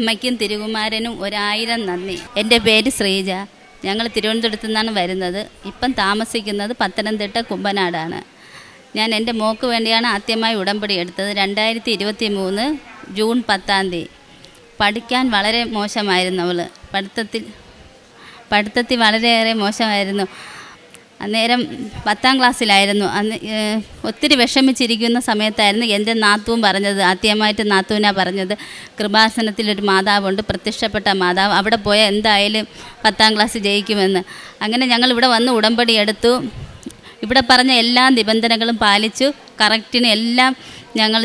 അമ്മയ്ക്കും തിരുകുമാരനും ഒരായിരം നന്ദി. എന്റെ പേര് ശ്രീജ. ഞങ്ങൾ തിരുവനന്തപുരത്തു നിന്നാണ് വരുന്നത്. ഇപ്പം താമസിക്കുന്നത് പത്തനംതിട്ട കുമ്പനാടാണ്. ഞാൻ എന്റെ മോക്ക് വേണ്ടിയാണ് ആദ്യമായി ഉടമ്പടി എടുത്തത്. രണ്ടായിരത്തി ഇരുപത്തി മൂന്ന് ജൂൺ പത്താം തീയതി. പഠിക്കാൻ വളരെ മോശമായിരുന്നു അവൾ പഠിത്തത്തിൽ പഠിത്തത്തിൽ വളരെയേറെ മോശമായിരുന്നു. അന്നേരം പത്താം ക്ലാസ്സിലായിരുന്നു. അന്ന് ഒത്തിരി വിഷമിച്ചിരിക്കുന്ന സമയത്തായിരുന്നു എന്റെ നാത്തുവും പറഞ്ഞത് ആദ്യമായിട്ട് നാത്തുവിനാ പറഞ്ഞത് കൃപാസനത്തിലൊരു മാതാവുണ്ട് പ്രത്യക്ഷപ്പെട്ട മാതാവ് അവിടെ പോയാൽ എന്തായാലും പത്താം ക്ലാസ് ജയിക്കുമെന്ന്. അങ്ങനെ ഞങ്ങൾ ഇവിടെ വന്ന് ഉടമ്പടി എടുത്തു. ഇവിടെ പറഞ്ഞ എല്ലാ നിബന്ധനകളും പാലിച്ചു. കറക്റ്റിന് എല്ലാം ഞങ്ങൾ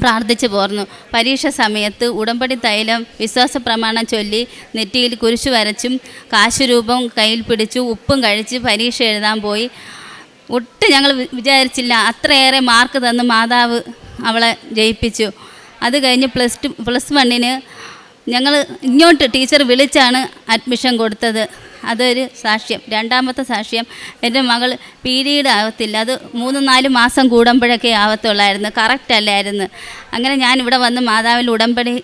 പ്രാർത്ഥിച്ചു പോർന്നു. പരീക്ഷ സമയത്ത് ഉടമ്പടി തൈലം വിശ്വാസ പ്രമാണം ചൊല്ലി നെറ്റിയിൽ കുരിശു വരച്ചും കാശുരൂപം കയ്യിൽ പിടിച്ചു ഉപ്പും കഴിച്ച് പരീക്ഷ എഴുതാൻ പോയി. ഒട്ടും ഞങ്ങൾ വിചാരിച്ചില്ല. അത്രയേറെ മാർക്ക് തന്ന് മാതാവ് അവളെ ജയിപ്പിച്ചു. അത് കഴിഞ്ഞ് പ്ലസ് ടു പ്ലസ് വണ്ണിന് ഞങ്ങൾ ഇങ്ങോട്ട് ടീച്ചർ വിളിച്ചാണ് അഡ്മിഷൻ കൊടുത്തത്. അതൊരു സാക്ഷ്യം. രണ്ടാമത്തെ സാക്ഷ്യം എന്റെ മകൾ പീരീഡ് ആവത്തില്ല. അത് മൂന്ന് നാല് മാസം കൂടുമ്പോഴൊക്കെ ആവത്തുള്ളായിരുന്നു. കറക്റ്റ് അല്ലായിരുന്നു. അങ്ങനെ ഞാൻ ഇവിടെ വന്ന് മാതാവിൽ ഉടമ്പടി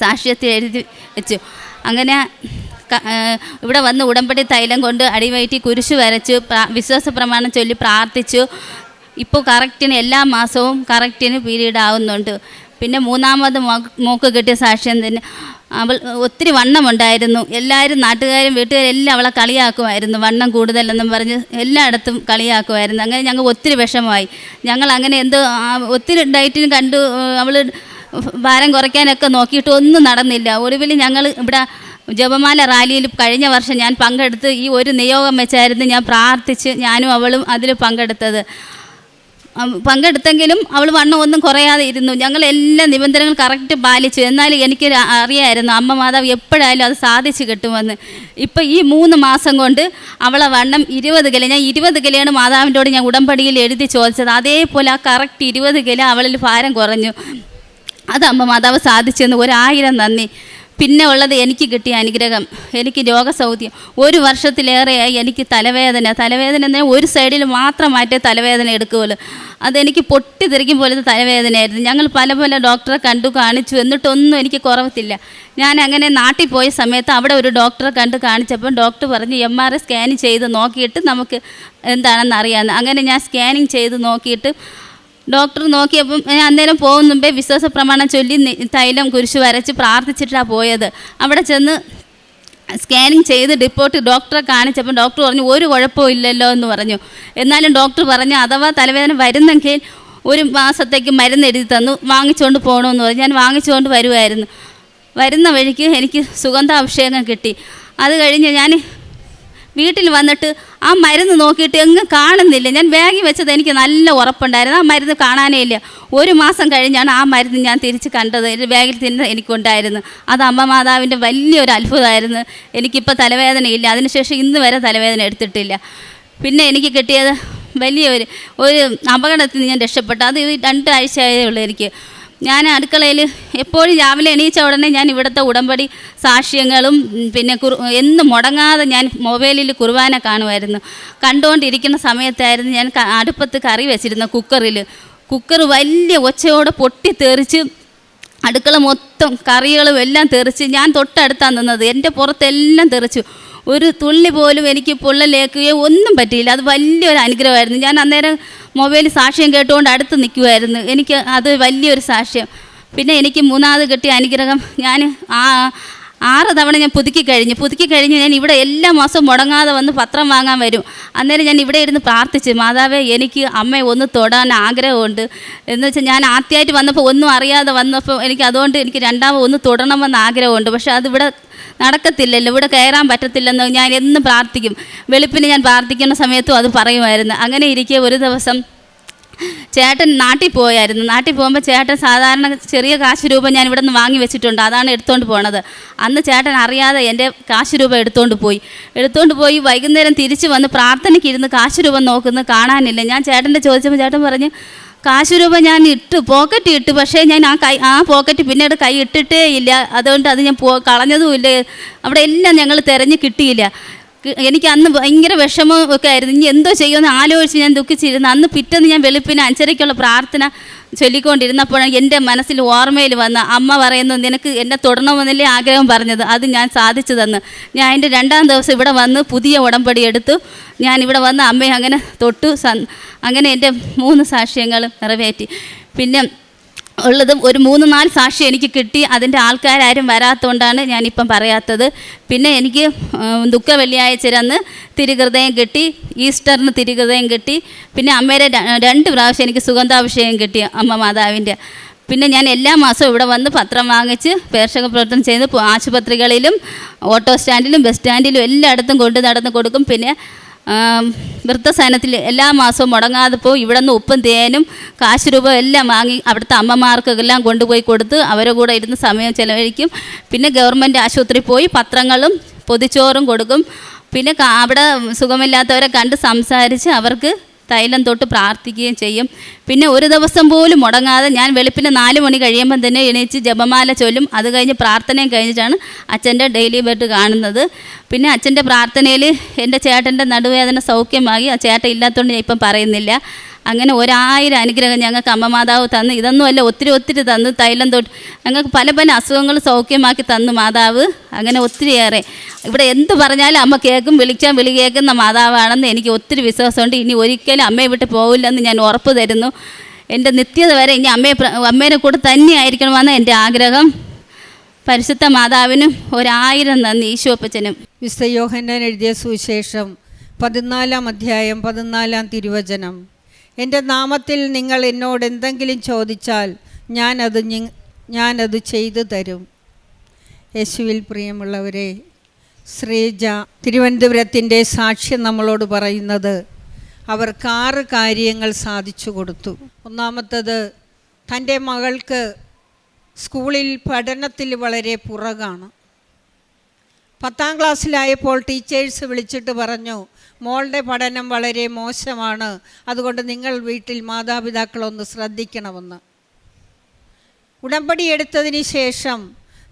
സാക്ഷ്യത്തിൽ എഴുതി വെച്ചു. അങ്ങനെ ഇവിടെ വന്ന് ഉടമ്പടി തൈലം കൊണ്ട് അടിവയറ്റി കുരിശ് വരച്ചു വിശ്വാസ പ്രമാണം ചൊല്ലി പ്രാർത്ഥിച്ചു. ഇപ്പോൾ കറക്റ്റിന് എല്ലാ മാസവും കറക്റ്റിന് പീരീഡ് ആവുന്നുണ്ട്. പിന്നെ മൂന്നാമത് മോക്ക് കിട്ടിയ സാക്ഷ്യം തന്നെ അവൾ ഒത്തിരി വണ്ണമുണ്ടായിരുന്നു. എല്ലാവരും നാട്ടുകാരും വീട്ടുകാരും എല്ലാം അവളെ കളിയാക്കുമായിരുന്നു. വണ്ണം കൂടുതലെന്നും പറഞ്ഞ് എല്ലായിടത്തും കളിയാക്കുമായിരുന്നു. അങ്ങനെ ഞങ്ങൾ ഒത്തിരി വിഷമമായി. ഞങ്ങൾ അങ്ങനെ എന്തോ ഒത്തിരി ഡയറ്റിന് കണ്ടു അവൾ ഭാരം കുറയ്ക്കാനൊക്കെ നോക്കിയിട്ട് ഒന്നും നടന്നില്ല. ഒടുവിൽ ഞങ്ങൾ ഇവിടെ ജപമാല റാലിയിൽ കഴിഞ്ഞ വർഷം ഞാൻ പങ്കെടുത്ത് ഈ ഒരു നിയോഗം വെച്ചായിരുന്നു ഞാൻ പ്രാർത്ഥിച്ച് ഞാനും അവളും അതിൽ പങ്കെടുത്തത്. പങ്കെടുത്തെങ്കിലും അവൾ വണ്ണം ഒന്നും കുറയാതെ ഇരുന്നു. ഞങ്ങൾ എല്ലാ നിബന്ധനകളും കറക്റ്റ് പാലിച്ചു. എന്നാലും എനിക്ക് അറിയായിരുന്നു അമ്മ മാതാവ് എപ്പോഴായാലും അത് സാധിച്ചു കിട്ടുമെന്ന്. ഇപ്പം ഈ മൂന്ന് മാസം കൊണ്ട് അവളെ വണ്ണം ഇരുപത് കിലോ ഞാൻ ഇരുപത് കിലോയാണ് മാതാവിന്റോട് ഞാൻ ഉടമ്പടിയിൽ എഴുതി ചോദിച്ചത്. അതേപോലെ ആ കറക്റ്റ് ഇരുപത് കിലോ അവളിൽ ഭാരം കുറഞ്ഞു. അത് അമ്മ മാതാവ് സാധിച്ചെന്ന് ഒരായിരം നന്ദി. പിന്നെ ഉള്ളത് എനിക്ക് കിട്ടിയ അനുഗ്രഹം എനിക്ക് രോഗസൗദ്യം ഒരു വർഷത്തിലേറെയായി എനിക്ക് തലവേദന. തലവേദന എന്നാൽ ഒരു സൈഡിൽ മാത്രമായിട്ടേ തലവേദന എടുക്കുകയുള്ളൂ. അതെനിക്ക് പൊട്ടിത്തെറിക്കും പോലത്തെ തലവേദനയായിരുന്നു. ഞങ്ങൾ പല പല ഡോക്ടറെ കണ്ടു കാണിച്ചു. എന്നിട്ടൊന്നും എനിക്ക് കുറവത്തില്ല. ഞാൻ അങ്ങനെ നാട്ടിൽ പോയ സമയത്ത് അവിടെ ഒരു ഡോക്ടറെ കണ്ട് കാണിച്ചപ്പോൾ ഡോക്ടർ പറഞ്ഞു എം ആർ ഐ സ്കാൻ ചെയ്ത് നോക്കിയിട്ട് നമുക്ക് എന്താണെന്ന് അറിയാമെന്ന് അങ്ങനെ ഞാൻ സ്കാനിങ് ചെയ്ത് നോക്കിയിട്ട് ഡോക്ടർ നോക്കിയപ്പം അന്നേരം പോകുന്ന മുമ്പേ വിശ്വാസ പ്രമാണം ചൊല്ലി തൈലം കുരിശ് വരച്ച് പ്രാർത്ഥിച്ചിട്ടാണ് പോയത്. അവിടെ ചെന്ന് സ്കാനിങ് ചെയ്ത് റിപ്പോർട്ട് ഡോക്ടറെ കാണിച്ചപ്പോൾ ഡോക്ടർ പറഞ്ഞു ഒരു കുഴപ്പവും ഇല്ലല്ലോ എന്ന് പറഞ്ഞു. എന്നാലും ഡോക്ടർ പറഞ്ഞു അഥവാ തലവേദന വരുന്നെങ്കിൽ ഒരു മാസത്തേക്ക് മരുന്ന് എഴുതി തന്നു വാങ്ങിച്ചുകൊണ്ട് പോകണമെന്ന് പറഞ്ഞു. ഞാൻ വാങ്ങിച്ചുകൊണ്ട് വരുമായിരുന്നു വരുന്ന വഴിക്ക് എനിക്ക് സുഗന്ധാഭിഷേകം കിട്ടി. അത് കഴിഞ്ഞ് ഞാൻ വീട്ടിൽ വന്നിട്ട് ആ മരുന്ന് നോക്കിയിട്ട് എങ്ങും കാണുന്നില്ല. ഞാൻ ബാഗിൽ വെച്ചത് എനിക്ക് നല്ല ഉറപ്പുണ്ടായിരുന്നു. ആ മരുന്ന് കാണാനേ ഇല്ല. ഒരു മാസം കഴിഞ്ഞാണ് ആ മരുന്ന് ഞാൻ തിരിച്ച് കണ്ടത്. എന്റെ ബാഗിൽ തന്നെ എനിക്കുണ്ടായിരുന്നു. അത് അമ്മ മാതാവിന്റെ വലിയൊരു അത്ഭുതമായിരുന്നു. എനിക്കിപ്പോൾ തലവേദനയില്ല. അതിനുശേഷം ഇന്ന് വരെ തലവേദന എടുത്തിട്ടില്ല. പിന്നെ എനിക്ക് കിട്ടിയത് വലിയൊരു ഒരു അപകടത്തിൽ നിന്ന് ഞാൻ രക്ഷപ്പെട്ടു. അത് ഈ രണ്ടാഴ്ചയായേ ഉള്ളൂ എനിക്ക്. ഞാൻ അടുക്കളയിൽ എപ്പോഴും രാവിലെ എണീച്ച ഉടനെ ഞാൻ ഇവിടുത്തെ ഉടമ്പടി സാക്ഷ്യങ്ങളും പിന്നെ കുറു എന്നും മുടങ്ങാതെ ഞാൻ മൊബൈലിൽ കുർബാന കാണുമായിരുന്നു. കണ്ടുകൊണ്ടിരിക്കുന്ന സമയത്തായിരുന്നു ഞാൻ അടുപ്പത്ത് കറി വെച്ചിരുന്ന കുക്കറിൽ കുക്കർ വലിയ ഒച്ചയോടെ പൊട്ടിത്തെറിച്ച് അടുക്കള മൊത്തം കറികളും എല്ലാം തെറിച്ച് ഞാൻ തൊട്ടടുത്താണ് നിന്നത്. എന്റെ പുറത്തെല്ലാം തെറിച്ചു. ഒരു തുള്ളി പോലും എനിക്ക് പൊള്ളലേക്കുകയോ ഒന്നും പറ്റിയില്ല. അത് വലിയൊരു അനുഗ്രഹമായിരുന്നു. ഞാൻ അന്നേരം മൊബൈൽ സാക്ഷ്യം കേട്ടുകൊണ്ട് അടുത്ത് നിൽക്കുമായിരുന്നു എനിക്ക് അത് വലിയൊരു സാക്ഷ്യം. പിന്നെ എനിക്ക് മൂന്നാമത് കിട്ടിയ അനുഗ്രഹം ഞാൻ ആ ആറ് തവണ ഞാൻ പുതുക്കി കഴിഞ്ഞു. പുതുക്കി കഴിഞ്ഞ് ഞാൻ ഇവിടെ എല്ലാ മാസവും മുടങ്ങാതെ വന്ന് പത്രം വാങ്ങാൻ വരും. അന്നേരം ഞാൻ ഇവിടെ ഇരുന്ന് പ്രാർത്ഥിച്ച് മാതാവേ എനിക്ക് അമ്മയെ ഒന്ന് തൊടാൻ ആഗ്രഹമുണ്ട്. എന്ന് വെച്ചാൽ ഞാൻ ആദ്യമായിട്ട് വന്നപ്പോൾ ഒന്നും അറിയാതെ വന്നപ്പോൾ എനിക്ക് അതുകൊണ്ട് എനിക്ക് രണ്ടാമത് ഒന്ന് തൊടണമെന്ന് ആഗ്രഹമുണ്ട്. പക്ഷേ അതിവിടെ നടക്കത്തില്ലല്ലോ ഇവിടെ കയറാൻ പറ്റത്തില്ലെന്ന് ഞാൻ എന്നും പ്രാർത്ഥിക്കും. വെളുപ്പിന് ഞാൻ പ്രാർത്ഥിക്കുന്ന സമയത്തും അത് പറയുമായിരുന്നു. അങ്ങനെ ഇരിക്കെ ഒരു ദിവസം ചേട്ടൻ നാട്ടിൽ പോയായിരുന്നു. നാട്ടിൽ പോകുമ്പോൾ ചേട്ടൻ സാധാരണ ചെറിയ കാശ് രൂപ ഞാൻ ഇവിടെ നിന്ന് വാങ്ങി വെച്ചിട്ടുണ്ട്. അതാണ് എടുത്തുകൊണ്ട് പോണത്. അന്ന് ചേട്ടൻ അറിയാതെ എന്റെ കാശ് രൂപ എടുത്തുകൊണ്ട് പോയി. എടുത്തുകൊണ്ട് പോയി വൈകുന്നേരം തിരിച്ചു വന്ന് പ്രാർത്ഥനയ്ക്ക് ഇരുന്ന് കാശ് രൂപ നോക്കുന്നത് കാണാനില്ല. ഞാൻ ചേട്ടന്റെ ചോദിച്ചപ്പോൾ ചേട്ടൻ പറഞ്ഞ് കാശ് രൂപ ഞാൻ ഇട്ട് പോക്കറ്റ് ഇട്ട്. പക്ഷേ ഞാൻ ആ കൈ ആ പോക്കറ്റ് പിന്നീട് കൈ ഇട്ടിട്ടേ ഇല്ല. അതുകൊണ്ട് അത് ഞാൻ പോ കളഞ്ഞതുമില്ല അവിടെ എല്ലാം ഞങ്ങൾ തിരഞ്ഞ് കിട്ടിയില്ല. എനിക്ക് അന്ന് ഭയങ്കര വിഷമം ഒക്കെ ആയിരുന്നു. ഇനി എന്തോ ചെയ്യുമെന്ന് ആലോചിച്ച് ഞാൻ ദുഃഖിച്ചിരുന്നു. അന്ന് പിറ്റേന്ന് ഞാൻ വെളുപ്പിന് അഞ്ചരയ്ക്കുള്ള പ്രാർത്ഥന ചൊല്ലിക്കൊണ്ടിരുന്നപ്പോഴാണ് എന്റെ മനസ്സിൽ ഓർമ്മയിൽ വന്ന അമ്മ പറയുന്നു നിനക്ക് എന്നെ തുടരണമെന്നല്ലേ ആഗ്രഹം പറഞ്ഞത്. അത് ഞാൻ സാധിച്ചു തന്നു ഞാൻ അതിന്റെ രണ്ടാം ദിവസം ഇവിടെ വന്ന് പുതിയ ഉടമ്പടി എടുത്തു. ഞാൻ ഇവിടെ വന്ന് അമ്മയെ അങ്ങനെ തൊട്ടു. അങ്ങനെ എന്റെ മൂന്ന് സാക്ഷ്യങ്ങൾ നിറവേറ്റി. പിന്നെ ഉള്ളതും ഒരു മൂന്ന് നാല് സാക്ഷി എനിക്ക് കിട്ടി. അതിന്റെ ആൾക്കാരാരും വരാത്തതുകൊണ്ടാണ് ഞാനിപ്പം പറയാത്തത്. പിന്നെ എനിക്ക് ദുഃഖ വെള്ളിയാഴ്ച അന്ന് തിരുഹൃദയം കിട്ടി. ഈസ്റ്ററിന് തിരുഹൃദയം കിട്ടി. പിന്നെ അമ്മയുടെ രണ്ട് പ്രാവശ്യം എനിക്ക് സുഗന്ധാഭിഷേകം കിട്ടി അമ്മ മാതാവിന്റെ. പിന്നെ ഞാൻ എല്ലാ മാസവും ഇവിടെ വന്ന് പത്രം വാങ്ങിച്ച് പേർഷക പ്രവർത്തനം ചെയ്ത് ആശുപത്രികളിലും ഓട്ടോ സ്റ്റാൻഡിലും ബസ് സ്റ്റാൻഡിലും എല്ലായിടത്തും കൊണ്ട് നടന്ന് കൊടുക്കും. പിന്നെ വൃദ്ധസദനത്തിൽ എല്ലാ മാസവും മുടങ്ങാതെ പോയി ഇവിടെ നിന്ന് ഉപ്പും തേനും കാശ് രൂപ എല്ലാം വാങ്ങി അവിടുത്തെ അമ്മമാർക്കെല്ലാം കൊണ്ടുപോയി കൊടുത്ത് അവരെ കൂടെ ഇരുന്ന് സമയം ചിലവഴിക്കും. പിന്നെ ഗവൺമെന്റ് ആശുപത്രി പോയി പത്രങ്ങളും പൊതിച്ചോറും കൊടുക്കും. പിന്നെ അവിടെ സുഖമില്ലാത്തവരെ കണ്ട് സംസാരിച്ച് അവർക്ക് തൈലം തൊട്ട് പ്രാർത്ഥിക്കുകയും ചെയ്യും. പിന്നെ ഒരു ദിവസം പോലും മുടങ്ങാതെ ഞാൻ വെളുപ്പിന് നാല് മണി കഴിയുമ്പം തന്നെ എണീച്ച് ജപമാല ചൊല്ലും. അത് കഴിഞ്ഞ് പ്രാർത്ഥനയും കഴിഞ്ഞിട്ടാണ് അച്ഛന്റെ ഡെയിലി ബെഡ് കാണുന്നത്. പിന്നെ അച്ഛന്റെ പ്രാർത്ഥനയിൽ എന്റെ ചേട്ടന്റെ നടുവേദന സൗഖ്യമാകി ആ ചേട്ടൻ ഇല്ലാത്തതുകൊണ്ട് ഞാൻ ഇപ്പം പറയുന്നില്ല. അങ്ങനെ ഒരായിരം അനുഗ്രഹം ഞങ്ങൾക്ക് അമ്മ മാതാവ് തന്ന് ഇതൊന്നുമല്ല ഒത്തിരി ഒത്തിരി തന്ന് തൈലം തൊട്ട് ഞങ്ങൾക്ക് പല പല അസുഖങ്ങൾ സൗഖ്യമാക്കി തന്നു മാതാവ്. അങ്ങനെ ഒത്തിരിയേറെ. ഇവിടെ എന്ത് പറഞ്ഞാലും അമ്മ കേൾക്കും വിളിച്ചാൽ വിളി കേൾക്കുന്ന മാതാവാണെന്ന് എനിക്ക് ഒത്തിരി വിശ്വാസമുണ്ട്. ഇനി ഒരിക്കലും അമ്മയെ വിട്ട് പോവില്ലെന്ന് ഞാൻ ഉറപ്പ് തരുന്നു. എന്റെ നിത്യത വരെ ഇനി അമ്മയെ അമ്മേനെ കൂടെ തന്നെ ആയിരിക്കണമെന്ന് എന്റെ ആഗ്രഹം. പരിശുദ്ധ മാതാവിനും ഒരായിരം നന്ദി ഈശോപ്പച്ചനും വിശ്വയോഹന്നാൻ എഴുതിയ സുവിശേഷം പതിനാലാം അധ്യായം പതിനാലാം തിരുവചനം. എന്റെ നാമത്തിൽ നിങ്ങൾ എന്നോട് എന്തെങ്കിലും ചോദിച്ചാൽ ഞാനത് ഞാനത് ചെയ്തു തരും. യേശുവിൽ പ്രിയമുള്ളവരെ ശ്രീജ തിരുവനന്തപുരത്തിന്റെ സാക്ഷ്യം നമ്മളോട് പറയുന്നത് അവർക്ക് ആറ് കാര്യങ്ങൾ സാധിച്ചു കൊടുത്തു. ഒന്നാമത്തത് തന്റെ മകൾക്ക് സ്കൂളിൽ പഠനത്തിൽ വളരെ പുറകാണ്. പത്താം ക്ലാസ്സിലായപ്പോൾ ടീച്ചേഴ്സ് വിളിച്ചിട്ട് പറഞ്ഞു മോളുടെ പഠനം വളരെ മോശമാണ്. അതുകൊണ്ട് നിങ്ങൾ വീട്ടിൽ മാതാപിതാക്കളൊന്ന് ശ്രദ്ധിക്കണമെന്ന്. ഉടമ്പടി എടുത്തതിന് ശേഷം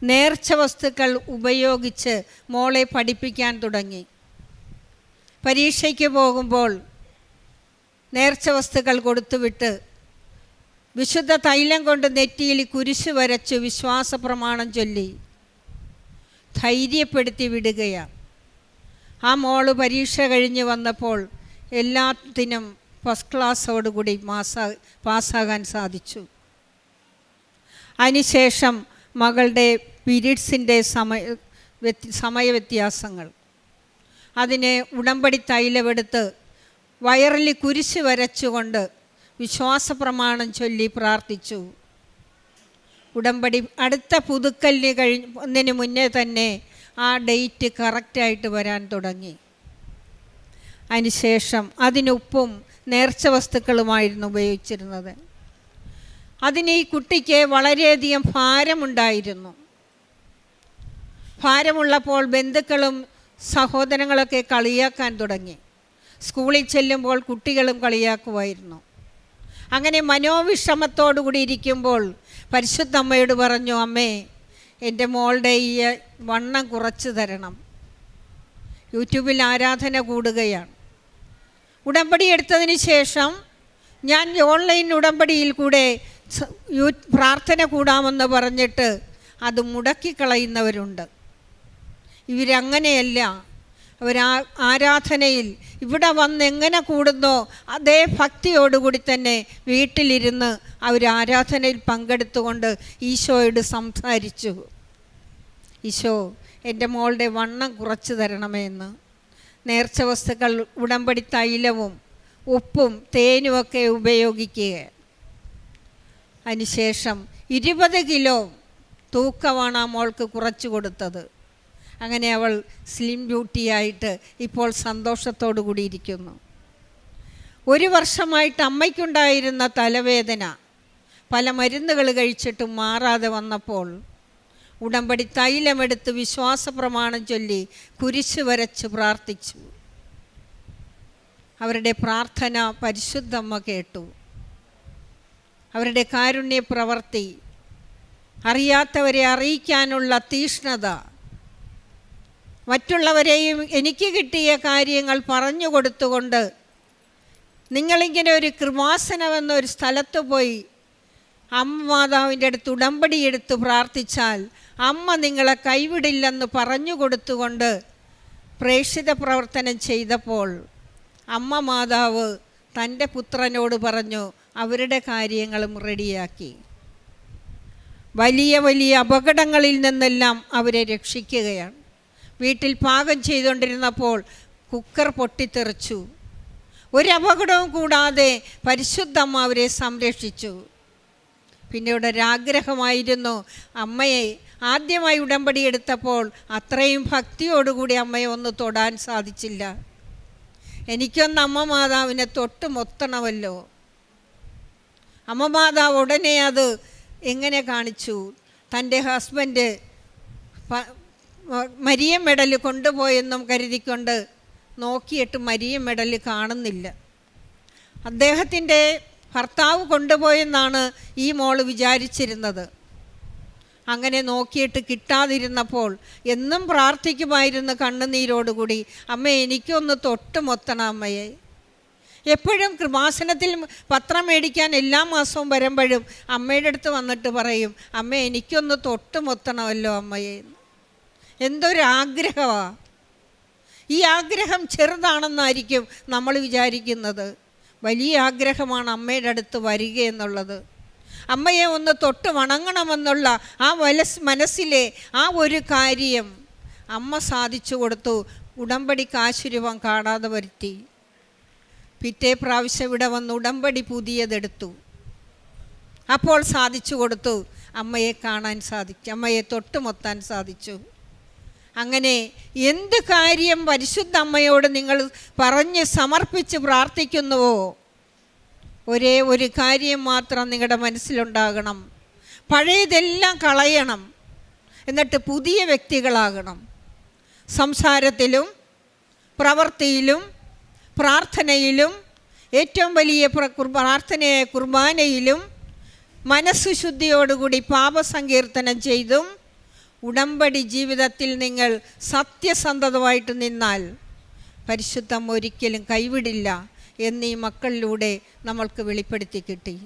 നേർച്ച വസ്തുക്കൾ ഉപയോഗിച്ച് മോളെ പഠിപ്പിക്കാൻ തുടങ്ങി. പരീക്ഷയ്ക്ക് പോകുമ്പോൾ നേർച്ച വസ്തുക്കൾ കൊടുത്തുവിട്ട് വിശുദ്ധ തൈലം കൊണ്ട് നെറ്റിയിൽ കുരിശ് വരച്ച് വിശ്വാസ പ്രമാണം ചൊല്ലി ധൈര്യപ്പെടുത്തി വിടുകയാണ്. ആ മോൾ പരീക്ഷ കഴിഞ്ഞ് വന്നപ്പോൾ എല്ലാത്തിനും ഫസ്റ്റ് ക്ലാസ്സോടുകൂടി മാസാ പാസ്സാകാൻ സാധിച്ചു. അതിനുശേഷം മകളുടെ പീരീഡ്സിന്റെ സമയ വ്യത്യ- സമയവ്യത്യാസങ്ങൾ. അതിനെ ഉടമ്പടി തൈലമെടുത്ത് വയറിൽ കുരിശ് വരച്ചുകൊണ്ട് വിശ്വാസ പ്രമാണം ചൊല്ലി പ്രാർത്ഥിച്ചു. ഉടമ്പടി അടുത്ത പുതുക്കലിന് കഴിഞ്ഞതിന് മുന്നേ തന്നെ ആ ഡേറ്റ് കറക്റ്റായിട്ട് വരാൻ തുടങ്ങി. അതിനുശേഷം അതിനുപ്പും നേർച്ച വസ്തുക്കളുമായിരുന്നു ഉപയോഗിച്ചിരുന്നത്. അതിന് ഈ കുട്ടിക്ക് വളരെയധികം ഭാരമുണ്ടായിരുന്നു. ഭാരമുള്ളപ്പോൾ ബന്ധുക്കളും സഹോദരങ്ങളൊക്കെ കളിയാക്കാൻ തുടങ്ങി. സ്കൂളിൽ ചെല്ലുമ്പോൾ കുട്ടികളും കളിയാക്കുമായിരുന്നു. അങ്ങനെ മനോവിഷമത്തോടുകൂടി ഇരിക്കുമ്പോൾ പരിശുദ്ധ അമ്മയോട് പറഞ്ഞു അമ്മേ എന്റെ മോളുടെ ഈ വണ്ണം കുറച്ച് തരണം. യൂട്യൂബിൽ ആരാധന കൂടുകയാണ്. ഉടമ്പടി എടുത്തതിന് ശേഷം ഞാൻ ഓൺലൈൻ ഉടമ്പടിയിൽ കൂടെ പ്രാർത്ഥന കൂടാമെന്ന് പറഞ്ഞിട്ട് അത് മുടക്കിക്കളയുന്നവരുണ്ട്. ഇവരങ്ങനെയല്ല അവർ ആരാധനയിൽ ഇവിടെ വന്ന് എങ്ങനെ കൂടുന്നോ അതേ ഭക്തിയോടുകൂടി തന്നെ വീട്ടിലിരുന്ന് അവർ ആരാധനയിൽ പങ്കെടുത്തുകൊണ്ട് ഈശോയോട് സംസാരിച്ചു. ഈശോ എന്റെ മോളുടെ വണ്ണം കുറച്ചു തരണമേ എന്ന്. നേർച്ച വസ്തുക്കൾ ഉടമ്പടി തൈലവും ഉപ്പും തേനുമൊക്കെ ഉപയോഗിക്കുക അതിനുശേഷം ഇരുപത് കിലോ തൂക്കമാണ് ആ മോൾക്ക് കുറച്ച് കൊടുത്തത്. അങ്ങനെ അവൾ സ്ലിം ബ്യൂട്ടിയായിട്ട് ഇപ്പോൾ സന്തോഷത്തോടു കൂടിയിരിക്കുന്നു. ഒരു വർഷമായിട്ട് അമ്മയ്ക്കുണ്ടായിരുന്ന തലവേദന പല മരുന്നുകൾ കഴിച്ചിട്ടും മാറാതെ വന്നപ്പോൾ ഉടമ്പടി തൈലമെടുത്ത് വിശ്വാസ പ്രമാണം ചൊല്ലി കുരിശ് വരച്ച് പ്രാർത്ഥിച്ചു. അവരുടെ പ്രാർത്ഥന പരിശുദ്ധമ്മ കേട്ടു. അവരുടെ കാരുണ്യ പ്രവർത്തി അറിയാത്തവരെ അറിയിക്കാനുള്ള തീഷ്ണത മറ്റുള്ളവരെയും എനിക്ക് കിട്ടിയ കാര്യങ്ങൾ പറഞ്ഞു കൊടുത്തുകൊണ്ട് നിങ്ങളിങ്ങനെ ഒരു കൃപാസനം ഒരു സ്ഥലത്ത് പോയി അമ്മ മാതാവിന്റെ അടുത്ത് ഉടമ്പടി എടുത്ത് പ്രാർത്ഥിച്ചാൽ അമ്മ നിങ്ങളെ കൈവിടില്ലെന്ന് പറഞ്ഞു കൊടുത്തുകൊണ്ട് പ്രേക്ഷിത പ്രവർത്തനം ചെയ്തപ്പോൾ അമ്മ മാതാവ് തന്റെ പുത്രനോട് പറഞ്ഞു അവരുടെ കാര്യങ്ങളും റെഡിയാക്കി. വലിയ വലിയ അപകടങ്ങളിൽ നിന്നെല്ലാം അവരെ രക്ഷിക്കുകയാണ്. വീട്ടിൽ പാകം ചെയ്തുകൊണ്ടിരുന്നപ്പോൾ കുക്കർ പൊട്ടിത്തെറിച്ചു. ഒരു അപകടവും കൂടാതെ പരിശുദ്ധമ്മ അവരെ സംരക്ഷിച്ചു. പിന്നീട് ഒരാഗ്രഹമായിരുന്നു അമ്മയെ ആദ്യമായി ഉടമ്പടി എടുത്തപ്പോൾ അത്രയും ഭക്തിയോടുകൂടി അമ്മയെ ഒന്ന് തൊടാൻ സാധിച്ചില്ല. എനിക്കൊന്ന് അമ്മ മാതാവിനെ തൊട്ട് മൊത്തണമല്ലോ. അമ്മ മാതാവ് ഉടനെ അത് എങ്ങനെ കാണിച്ചു? തന്റെ ഹസ്ബൻഡ് മരിയ മെഡൽ കൊണ്ടുപോയെന്നും കരുതിക്കൊണ്ട് നോക്കിയിട്ട് മരിയ മെഡൽ കാണുന്നില്ല. അദ്ദേഹത്തിന്റെ ഭർത്താവ് കൊണ്ടുപോയെന്നാണ് ഈ മോൾ വിചാരിച്ചിരുന്നത്. അങ്ങനെ നോക്കിയിട്ട് കിട്ടാതിരുന്നപ്പോൾ എന്നും പ്രാർത്ഥിക്കുമായിരുന്നു കണ്ണുനീരോടുകൂടി അമ്മ എനിക്കൊന്ന് തൊട്ട് മൊത്തണം അമ്മയെ. എപ്പോഴും കൃപാസനത്തിൽ പത്രം മേടിക്കാൻ എല്ലാ മാസവും വരുമ്പോഴും അമ്മയുടെ അടുത്ത് വന്നിട്ട് പറയും അമ്മ എനിക്കൊന്ന് തൊട്ട് മൊത്തണമല്ലോ അമ്മയെ എന്തൊരു ആഗ്രഹമാണ് ഈ ആഗ്രഹം ചെറുതാണെന്നായിരിക്കും നമ്മൾ വിചാരിക്കുന്നത്. വലിയ ആഗ്രഹമാണ് അമ്മയുടെ അടുത്ത് വരിക എന്നുള്ളത്. അമ്മയെ ഒന്ന് തൊട്ട് വണങ്ങണമെന്നുള്ള ആ വലസ് മനസ്സിലെ ആ ഒരു കാര്യം അമ്മ സാധിച്ചു കൊടുത്തു. ഉടമ്പടി കാശുരൂപം കാണാതെ വരുത്തി. പിറ്റേ പ്രാവശ്യം ഇവിടെ വന്ന് ഉടമ്പടി പുതിയതെടുത്തു. അപ്പോൾ സാധിച്ചു കൊടുത്തു. അമ്മയെ കാണാൻ സാധിച്ചു. അമ്മയെ തൊട്ടുമൊത്താൻ സാധിച്ചു. അങ്ങനെ എന്ത് കാര്യം പരിശുദ്ധ അമ്മയോട് നിങ്ങൾ പറഞ്ഞ് സമർപ്പിച്ച് പ്രാർത്ഥിക്കുന്നുവോ? ഒരേ ഒരു കാര്യം മാത്രം നിങ്ങളുടെ മനസ്സിലുണ്ടാകണം. പഴയതെല്ലാം കളയണം. എന്നിട്ട് പുതിയ വ്യക്തികളാകണം. സംസാരത്തിലും പ്രവൃത്തിയിലും പ്രാർത്ഥനയിലും ഏറ്റവും വലിയ പ്രാർത്ഥനയായ കുർബാനയിലും മനസ്സുശുദ്ധിയോടുകൂടി പാപസങ്കീർത്തനം ചെയ്തും ഉടമ്പടി ജീവിതത്തിൽ നിങ്ങൾ സത്യസന്ധതമായിട്ട് നിന്നാൽ പരിശുദ്ധം ഒരിക്കലും കൈവിടില്ല എന്നീ മക്കളിലൂടെ നമ്മൾക്ക് വെളിപ്പെടുത്തി കിട്ടി.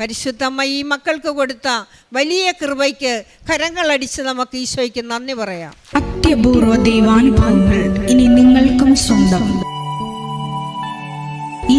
പരിശുദ്ധമ്മ ഈ മക്കൾക്ക് കൊടുത്ത വലിയ കൃപയ്ക്ക് കരങ്ങളടിച്ച് നമുക്ക് ഈശോയ്ക്ക് നന്ദി പറയാം. അത്യപൂർവ ദൈവാനുഭവങ്ങൾ ഇനി നിങ്ങൾക്കും സ്വന്തം. ഈ